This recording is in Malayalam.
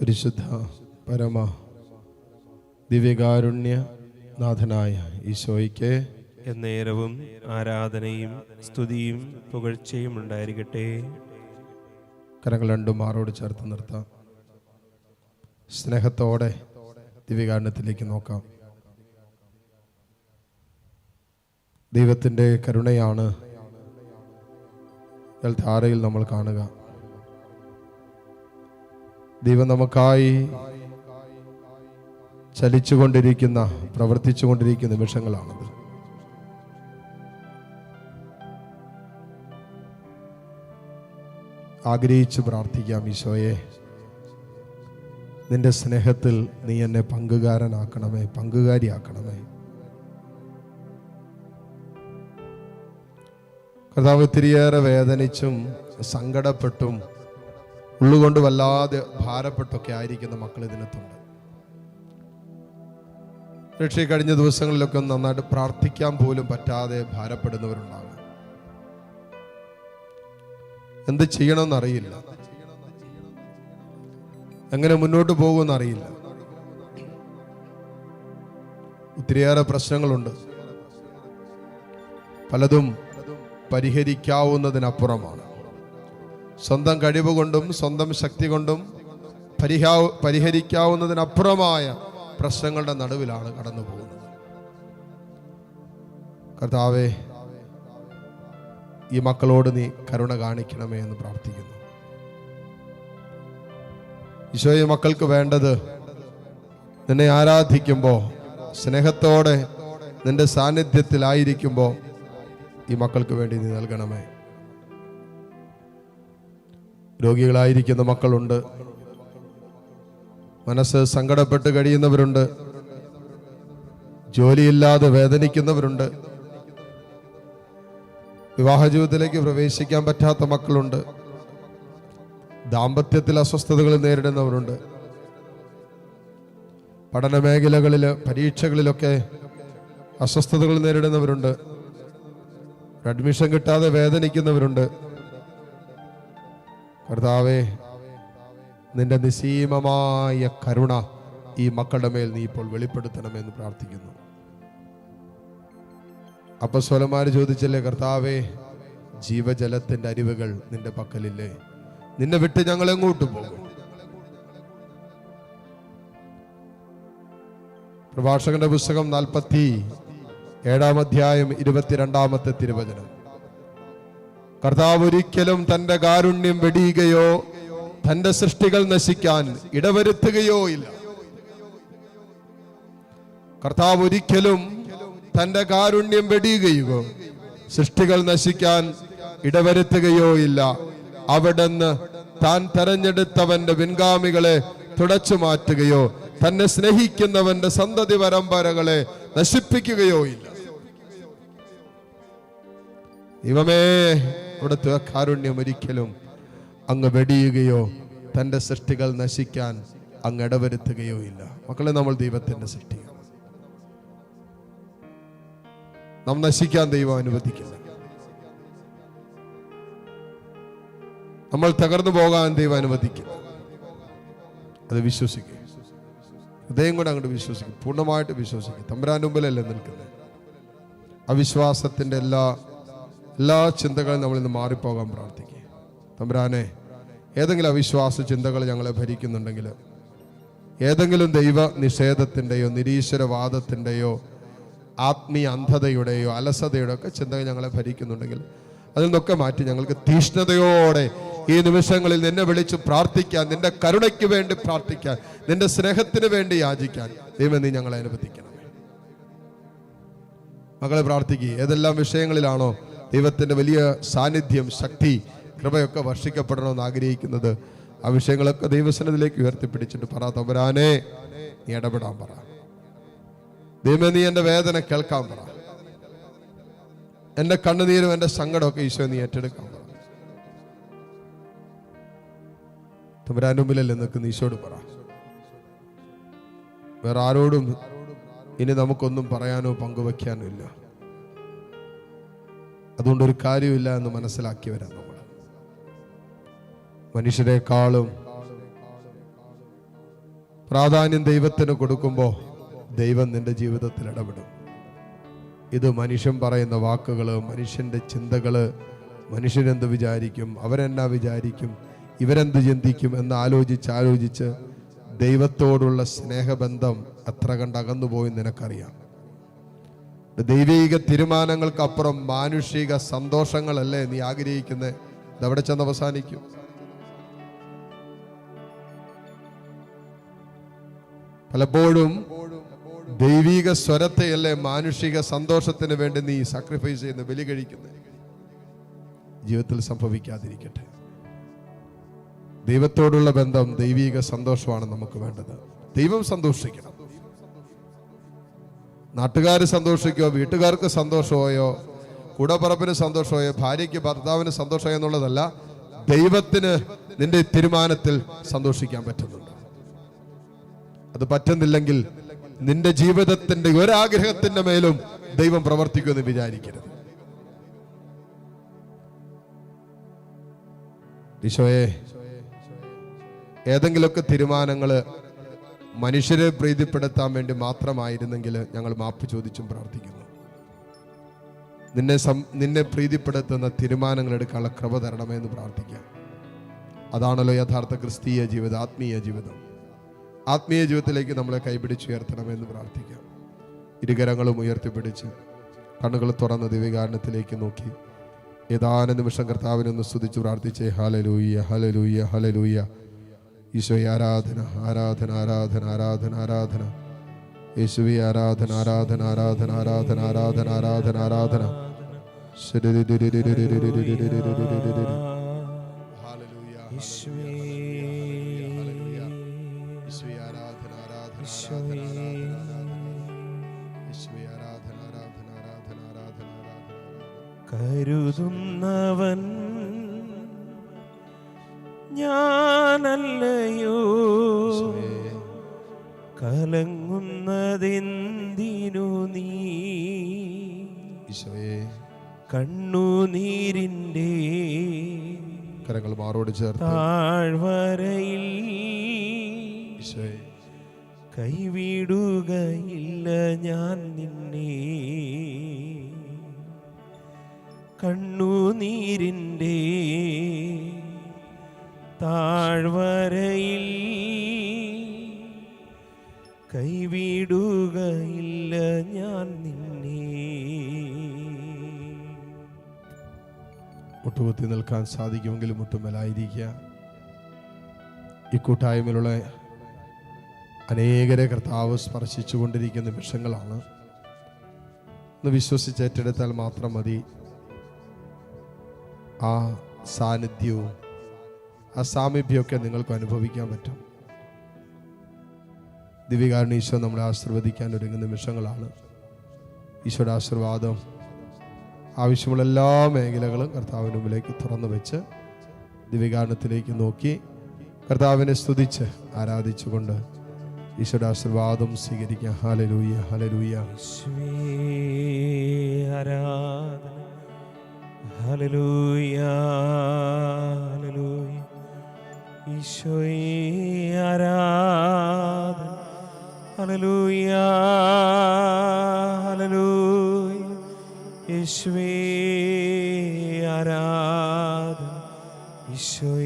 പരിശുദ്ധ പരമ ദിവ്യകാരുണ്യ നാഥനായ ഈശോയ്ക്ക് എന്നേരവും ആരാധനയും സ്തുതിയും പുകഴ്ചയും ഉണ്ടായിരിക്കട്ടെ. കരങ്ങൾ രണ്ടും മാറോട് ചേർത്ത് നിർത്താം. സ്നേഹത്തോടെ ദിവ്യകാരുണ്യത്തിലേക്ക് നോക്കാം. ദൈവത്തിന്റെ കരുണയാണ് ധാരയിൽ നമ്മൾ കാണുക. ദൈവം നമുക്കായി ചലിച്ചുകൊണ്ടിരിക്കുന്ന പ്രവർത്തിച്ചുകൊണ്ടിരിക്കുന്ന നിമിഷങ്ങളാണത്. ആഗ്രഹിച്ച് പ്രാർത്ഥിക്കാം ഈശോയെ. നിന്റെ സ്നേഹത്തിൽ നീ എന്നെ പങ്കുകാരനാക്കണമേ പങ്കുകാരിയാക്കണമേ. കർത്താവ് ഒത്തിരിയേറെ വേദനിച്ചും സങ്കടപ്പെട്ടും ഉള്ളുകൊണ്ട് വല്ലാതെ ഭാരപ്പെട്ടൊക്കെ ആയിരിക്കുന്ന മക്കൾ ഇതിനകത്തുണ്ട്. രക്ഷയെ കഴിഞ്ഞ ദിവസങ്ങളിലൊക്കെ നന്നായിട്ട് പ്രാർത്ഥിക്കാൻ പോലും പറ്റാതെ ഭാരപ്പെടുന്നവരുണ്ടാകും. എന്ത് ചെയ്യണമെന്ന് അറിയില്ല. എങ്ങനെ മുന്നോട്ട് പോകുമെന്ന് അറിയില്ല. ഒത്തിരിയേറെ പ്രശ്നങ്ങളുണ്ട്. പലതും പരിഹരിക്കാവുന്നതിനപ്പുറമാണ്. സ്വന്തം കഴിവ് കൊണ്ടും സ്വന്തം ശക്തി കൊണ്ടും പരിഹാ പരിഹരിക്കാവുന്നതിനപ്പുറമായ പ്രശ്നങ്ങളുടെ നടുവിലാണ് കടന്നു പോകുന്നത്. കർത്താവേ ഈ മക്കളോട് നീ കരുണ കാണിക്കണമേ എന്ന് പ്രാർത്ഥിക്കുന്നു. ഈശോയെ മക്കൾക്ക് വേണ്ടത് നിന്നെ ആരാധിക്കുമ്പോൾ സ്നേഹത്തോടെ നിന്റെ സാന്നിധ്യത്തിലായിരിക്കുമ്പോൾ ഈ മക്കൾക്ക് വേണ്ടി നീ നൽകണമേ. രോഗികളായിരിക്കുന്ന മക്കളുണ്ട്. മനസ്സ് സങ്കടപ്പെട്ട് കഴിയുന്നവരുണ്ട്. ജോലിയില്ലാതെ വേദനിക്കുന്നവരുണ്ട്. വിവാഹ ജീവിതത്തിലേക്ക് പ്രവേശിക്കാൻ പറ്റാത്ത മക്കളുണ്ട്. ദാമ്പത്യത്തിൽ അസ്വസ്ഥതകൾ നേരിടുന്നവരുണ്ട്. പഠന മേഖലകളിൽ പരീക്ഷകളിലൊക്കെ അസ്വസ്ഥതകൾ നേരിടുന്നവരുണ്ട്. അഡ്മിഷൻ കിട്ടാതെ വേദനിക്കുന്നവരുണ്ട്. കർത്താവേ നിന്റെ നിസീമമായ കരുണ ഈ മക്കളുടെ മേൽ നീ ഇപ്പോൾ വെളിപ്പെടുത്തണമെന്ന് പ്രാർത്ഥിക്കുന്നു. അപ്പൊ സ്വലമാര് ചോദിച്ചല്ലേ കർത്താവേ ജീവജലത്തിന്റെ അരിവുകൾ നിന്റെ പക്കലില്ലേ? നിന്നെ വിട്ട് ഞങ്ങൾ എങ്ങോട്ട് പോകും? പ്രഭാഷകന്റെ പുസ്തകം നാൽപ്പത്തി ഏഴാം അധ്യായം ഇരുപത്തിരണ്ടാമത്തെ തിരുവചനം. കർത്താവ് ഒരിക്കലും തന്റെ കാരുണ്യം വെടിയുകയോ തന്റെ സൃഷ്ടികൾ നശിക്കാൻ ഇടവരുത്തുകയോ ഇല്ല. കർത്താവ് ഒരിക്കലും തന്റെ കാരുണ്യം വെടിയുകയോ സൃഷ്ടികൾ നശിക്കാൻ ഇടവരുത്തുകയോ ഇല്ല. അവിടുന്ന് താൻ തെരഞ്ഞെടുത്തവന്റെ പിൻഗാമികളെ തുടച്ചു മാറ്റുകയോ തന്നെ സ്നേഹിക്കുന്നവന്റെ സന്തതി പരമ്പരകളെ നശിപ്പിക്കുകയോ ഇല്ല. ദൈവമേ അവിടുത്തെ കാരുണ്യം ഒരിക്കലും അങ്ങ് വെടിയുകയോ തന്റെ സൃഷ്ടികൾ നശിക്കാൻ അങ്ങ് ഇടവരുത്തുകയോ ഇല്ല. മക്കളെ നമ്മൾ ദൈവത്തിന്റെ സൃഷ്ടിയാണ്. നാം നശിക്കാൻ ദൈവം അനുവദിക്കില്ല. നമ്മൾ തകർന്നു പോകാൻ ദൈവം അനുവദിക്കില്ല. അത് വിശ്വസിക്കുക. ഹൃദയം കൂടെ അങ്ങോട്ട് വിശ്വസിക്കും പൂർണമായിട്ട് വിശ്വസിക്കും തമ്പുരാന്റെ മുമ്പിലല്ലേ നിൽക്കുന്നത്. അവിശ്വാസത്തിന്റെ എല്ലാ എല്ലാ ചിന്തകളും നമ്മളിൽ നിന്ന് മാറിപ്പോകാൻ പ്രാർത്ഥിക്കുക. തമ്പുരാനെ ഏതെങ്കിലും അവിശ്വാസ ചിന്തകൾ ഞങ്ങളെ ഭരിക്കുന്നുണ്ടെങ്കിൽ ഏതെങ്കിലും ദൈവ നിഷേധത്തിന്റെയോ നിരീശ്വരവാദത്തിന്റെയോ ആത്മീയ അന്ധതയുടെയോ അലസതയുടെയോ ഒക്കെ ചിന്തകൾ ഞങ്ങളെ ഭരിക്കുന്നുണ്ടെങ്കിൽ അതിൽ നിന്നൊക്കെ മാറ്റി ഞങ്ങൾക്ക് തീഷ്ണതയോടെ ഈ നിമിഷങ്ങളിൽ നിന്നെ വിളിച്ച് പ്രാർത്ഥിക്കാൻ നിന്റെ കരുണയ്ക്ക് വേണ്ടി പ്രാർത്ഥിക്കാൻ നിന്റെ സ്നേഹത്തിന് വേണ്ടി യാചിക്കാൻ ദൈവം നീ ഞങ്ങളെ അനുവദിക്കണം. മകളെ പ്രാർത്ഥിക്കുക ഏതെല്ലാം വിഷയങ്ങളിലാണോ ദൈവത്തിന്റെ വലിയ സാന്നിധ്യം ശക്തി കൃപയൊക്കെ വർഷിക്കപ്പെടണമെന്ന് ആഗ്രഹിക്കുന്നത്. ആ വിഷയങ്ങളൊക്കെ ദൈവസനത്തിലേക്ക് ഉയർത്തിപ്പിടിച്ചിട്ട് പറ തമ്പുരാനെ നീ ഇടപെടാൻ പറ. ദൈവമേ നീ എന്റെ വേദന കേൾക്കാൻ പറ. എന്റെ കണ്ണുനീരും എന്റെ സങ്കടമൊക്കെ ഈശോ നീ ഏറ്റെടുക്കാൻ പറ. തമ്പുരാന്റെ മുമ്പിലല്ലേ നിൽക്കുന്ന ഈശോട് പറ. വേറെ ആരോടും ഇനി നമുക്കൊന്നും പറയാനോ പങ്കുവെക്കാനോ ഇല്ല. അതുകൊണ്ട് ഒരു കാര്യമില്ല എന്ന് മനസ്സിലാക്കി വരാം നമ്മൾ. മനുഷ്യരെക്കാളും പ്രാധാന്യം ദൈവത്തിന് കൊടുക്കുമ്പോൾ ദൈവം നിന്റെ ജീവിതത്തിൽ ഇടപെടും. ഇത് മനുഷ്യൻ പറയുന്ന വാക്കുകൾ മനുഷ്യന്റെ ചിന്തകൾ മനുഷ്യരെന്ത് വിചാരിക്കും അവരെന്നാ വിചാരിക്കും ഇവരെന്ത് ചിന്തിക്കും എന്ന് ആലോചിച്ച് ആലോചിച്ച് ദൈവത്തോടുള്ള സ്നേഹബന്ധം എത്ര കണ്ട് അകന്നുപോയി നിനക്കറിയാം. ദൈവിക തീരുമാനങ്ങൾക്കപ്പുറം മാനുഷിക സന്തോഷങ്ങളല്ലേ നീ ആഗ്രഹിക്കുന്നത് അവിടെ ചെന്ന് അവസാനിക്കും. പലപ്പോഴും ദൈവിക സ്വരത്തെയല്ലേ മാനുഷിക സന്തോഷത്തിന് വേണ്ടി നീ സാക്രിഫൈസ് ചെയ്യുന്ന ബലി കഴിക്കുന്നത് ജീവിതത്തിൽ സംഭവിക്കാതിരിക്കട്ടെ. ദൈവത്തോടുള്ള ബന്ധം ദൈവിക സന്തോഷമാണ് നമുക്ക് വേണ്ടത്. ദൈവം സന്തോഷിക്കണം. നാട്ടുകാർ സന്തോഷിക്കോ വീട്ടുകാർക്ക് സന്തോഷമായോ? കൂടപ്പറപ്പിന് സന്തോഷമായോ? ഭാര്യയ്ക്ക് ഭർത്താവിന് സന്തോഷമായോ എന്നുള്ളതല്ല ദൈവത്തിന് നിന്റെ തീരുമാനത്തിൽ സന്തോഷിക്കാൻ പറ്റുന്നുണ്ട്. അത് പറ്റുന്നില്ലെങ്കിൽ നിന്റെ ജീവിതത്തിന്റെ ഒരാഗ്രഹത്തിന്റെ മേലും ദൈവം പ്രവർത്തിക്കുമെന്ന് വിചാരിക്കരുത്. ഈശോയെ ഏതെങ്കിലുമൊക്കെ തീരുമാനങ്ങൾ മനുഷ്യരെ പ്രീതിപ്പെടുത്താൻ വേണ്ടി മാത്രമായിരുന്നെങ്കിൽ ഞങ്ങൾ മാപ്പ് ചോദിച്ചും പ്രാർത്ഥിക്കുന്നു. നിന്നെ സം നിന്നെ പ്രീതിപ്പെടുത്തുന്ന തീരുമാനങ്ങൾ എടുക്കാനുള്ള കൃപ തരണമേ എന്ന് പ്രാർത്ഥിക്കാം. അതാണല്ലോ യഥാർത്ഥ ക്രിസ്തീയ ജീവിതം ആത്മീയ ജീവിതം. ആത്മീയ ജീവിതത്തിലേക്ക് നമ്മളെ കൈപിടിച്ചുയർത്തണമെന്ന് പ്രാർത്ഥിക്കാം. ഇരുകരങ്ങളും ഉയർത്തിപ്പിടിച്ച് കണ്ണുകൾ തുറന്ന ദിവ്യകാരണത്തിലേക്ക് നോക്കി. ഏതാനും നിമിഷം കർത്താവിനൊന്ന് സ്തുതിച്ച് പ്രാർത്ഥിച്ചേ. ഹലലൂയ ഹലലൂയ ഹലലൂയ ഈശോയെ ആരാധന ആരാധന ആരാധന ആരാധന ആരാധന. യേശുവെ ആരാധന ആരാധന ആരാധന ആരാധന ആരാധന ആരാധന ആരാധന. ഹല്ലേലൂയ ഞാനല്ലയോ? കലങ്ങുന്നതെന്തിനു നീ? ഈശോയെ കണ്ണുനീരിന്റെ കരങ്ങൾ മാറോട് ചേർത്ത്. താഴ്വരയിൽ കൈവിടുകയില്ല ഞാൻ നിന്നെ. കണ്ണുനീരിന്റെ താഴ്വരയിൽ കൈവിടുകയില്ല ഞാൻ നിന്നെ. മുട്ടുകുത്തി നിൽക്കാൻ സാധിക്കുമെങ്കിലും മുട്ടുമേലായിരിക്കുക ഈ അനേകരെ കർത്താവ് സ്പർശിച്ചുകൊണ്ടിരിക്കുന്ന നിമിഷങ്ങളാണ്. ഒന്ന് വിശ്വസിച്ച് ഏറ്റെടുത്താൽ മാത്രം മതി. ആ സാന്നിധ്യവും ആ സാമീപ്യമൊക്കെ നിങ്ങൾക്ക് അനുഭവിക്കാൻ പറ്റും. ദിവ്യകാരണ ഈശോ നമ്മളെ ആശീർവദിക്കാൻ ഒരുങ്ങുന്ന നിമിഷങ്ങളാണ്. ഈശോയുടെ ആശീർവാദം ആവശ്യമുള്ള എല്ലാ മേഖലകളും കർത്താവിന് മുമ്പിലേക്ക് തുറന്നു വെച്ച് ദിവ്യകാരണത്തിലേക്ക് നോക്കി കർത്താവിനെ സ്തുതിച്ച് ആരാധിച്ചുകൊണ്ട് ഈശോയുടെ ആശീർവാദം സ്വീകരിക്കാം. ഹലലൂയ ഹലലൂയ യേശുവേ, ആരാധന. ഹല്ലേലൂയ ഹല്ലേലൂയ ഈശോയേ ആരാധന. Hallelujah hallelujah. യേശുവേ ആരാധന. ഈശോയേ